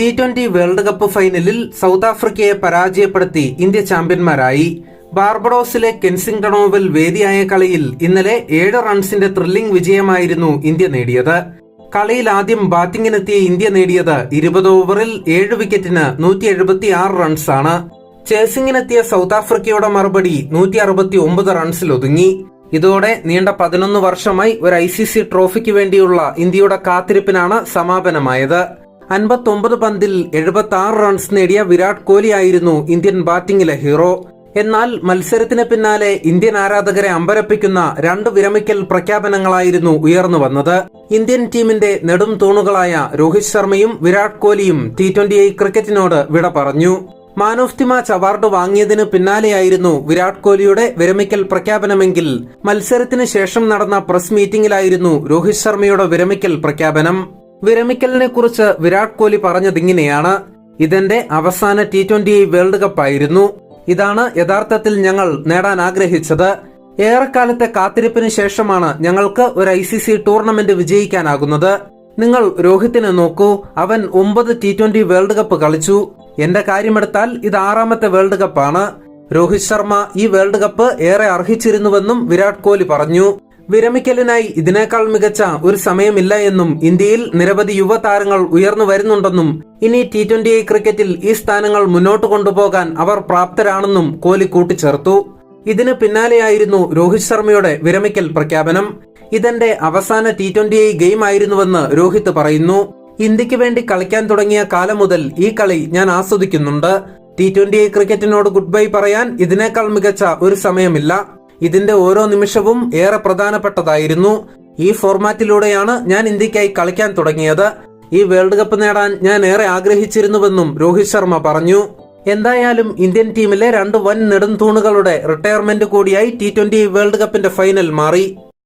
T twenty world cup ഫൈനലിൽ south ആഫ്രിക്കയെ പരാജയപ്പെടുത്തി ഇന്ത്യ ചാമ്പ്യന്മാരായി. ബാർബഡോസിലെ കെൻസിംഗ്ടണോവിൽ വേദിയായ കളിയിൽ ഇന്നലെ ഏഴ് റൺസിന്റെ ത്രില്ലിംഗ് വിജയമായിരുന്നു ഇന്ത്യ നേടിയത്. കളിയിൽ ആദ്യം ബാറ്റിംഗിനെത്തിയ ഇന്ത്യ നേടിയത് ഇരുപത് ഓവറിൽ ഏഴ് വിക്കറ്റിന് നൂറ്റി എഴുപത്തി ആറ് റൺസാണ്. ചേസിംഗിനെത്തിയ സൗത്ത് ആഫ്രിക്കയുടെ മറുപടി നൂറ്റി അറുപത്തി ഒമ്പത് റൺസിൽ ഒതുങ്ങി. ഇതോടെ നീണ്ട പതിനൊന്ന് വർഷമായി ഒരു ഐ സി സി ട്രോഫിക്ക് വേണ്ടിയുള്ള ഇന്ത്യയുടെ കാത്തിരിപ്പിനാണ് സമാപനമായത്. അൻപത്തൊമ്പത് പന്തിൽ എഴുപത്തി ആറ് റൺസ് നേടിയ വിരാട് കോഹ്ലി ആയിരുന്നു ഇന്ത്യൻ ബാറ്റിംഗിലെ ഹീറോ എന്നാൽ മത്സരത്തിന് പിന്നാലെ ഇന്ത്യൻ ആരാധകരെ അമ്പരപ്പിക്കുന്ന രണ്ട് വിരമിക്കൽ പ്രഖ്യാപനങ്ങളായിരുന്നു ഉയർന്നു വന്നത്. ഇന്ത്യൻ ടീമിന്റെ നെടും തൂണുകളായ രോഹിത് ശർമ്മയും വിരാട് കോഹ്ലിയും ടി ട്വന്റി ക്രിക്കറ്റിനോട് വിട പറഞ്ഞു. Man of the match award വാങ്ങിയതിനു പിന്നാലെയായിരുന്നു വിരാട് കോഹ്ലിയുടെ വിരമിക്കൽ പ്രഖ്യാപനമെങ്കിൽ മത്സരത്തിന് ശേഷം നടന്ന പ്രസ് മീറ്റിംഗിലായിരുന്നു രോഹിത് ശർമ്മയുടെ വിരമിക്കൽ പ്രഖ്യാപനം. വിരമിക്കലിനെ കുറിച്ച് വിരാട് കോഹ്ലി പറഞ്ഞതിങ്ങനെയാണ് ഇതെന്റെ അവസാന ടി ട്വന്റി വേൾഡ് കപ്പ് ആയിരുന്നു. ഇതാണ് യഥാർത്ഥത്തിൽ ഞങ്ങൾ നേടാൻ ആഗ്രഹിച്ചത്. ഏറെക്കാലത്തെ കാത്തിരിപ്പിന് ശേഷമാണ് ഞങ്ങൾക്ക് ഒരു ഐ സി സി ടൂർണമെന്റ് വിജയിക്കാനാകുന്നത്. നിങ്ങൾ രോഹിത്തിനെ നോക്കൂ. അവൻ ഒമ്പത് ടി ട്വന്റി വേൾഡ് കപ്പ് കളിച്ചു. എന്റെ കാര്യമെടുത്താൽ ഇത് ആറാമത്തെ വേൾഡ് കപ്പാണ് രോഹിത് ശർമ്മ ഈ വേൾഡ് കപ്പ് ഏറെ അർഹിച്ചിരുന്നുവെന്നും വിരാട് കോഹ്ലി പറഞ്ഞു. വിരമിക്കലിനായി ഇതിനേക്കാൾ മികച്ച ഒരു സമയമില്ല എന്നും ഇന്ത്യയിൽ നിരവധി യുവതാരങ്ങൾ ഉയർന്നു വരുന്നുണ്ടെന്നും ഇനി ടി ട്വന്റി ക്രിക്കറ്റിൽ ഈ സ്ഥാനങ്ങൾ മുന്നോട്ട് കൊണ്ടുപോകാൻ അവർ പ്രാപ്തരാണെന്നും കോഹ്ലി കൂട്ടിച്ചേർത്തു. ഇതിന് പിന്നാലെയായിരുന്നു രോഹിത് ശർമ്മയുടെ വിരമിക്കൽ പ്രഖ്യാപനം. ഇതെന്റെ അവസാന ടി ട്വന്റി ഗെയിം ആയിരുന്നുവെന്ന് രോഹിത് പറയുന്നു. ഇന്ത്യയ്ക്ക് വേണ്ടി കളിക്കാൻ തുടങ്ങിയ കാലം മുതൽ ഈ കളി ഞാൻ ആസ്വദിക്കുന്നുണ്ട്. ടി ട്വന്റി ക്രിക്കറ്റിനോട് ഗുഡ് ബൈ പറയാൻ ഇതിനേക്കാൾ മികച്ച ഒരു സമയമില്ല. ഇതിന്റെ ഓരോ നിമിഷവും ഏറെ പ്രധാനപ്പെട്ടതായിരുന്നു. ഈ ഫോർമാറ്റിലൂടെയാണ് ഞാൻ ഇന്ത്യക്കായി കളിക്കാൻ തുടങ്ങിയത്. ഈ വേൾഡ് കപ്പ് നേടാൻ ഞാൻ ഏറെ ആഗ്രഹിച്ചിരുന്നുവെന്നും രോഹിത് ശർമ്മ പറഞ്ഞു. എന്തായാലും ഇന്ത്യൻ ടീമിലെ രണ്ട് വൻ നെടുംതൂണുകളുടെ റിട്ടയർമെന്റ് കൂടിയായി ടി ട്വന്റി വേൾഡ് കപ്പിന്റെ ഫൈനൽ മാറി.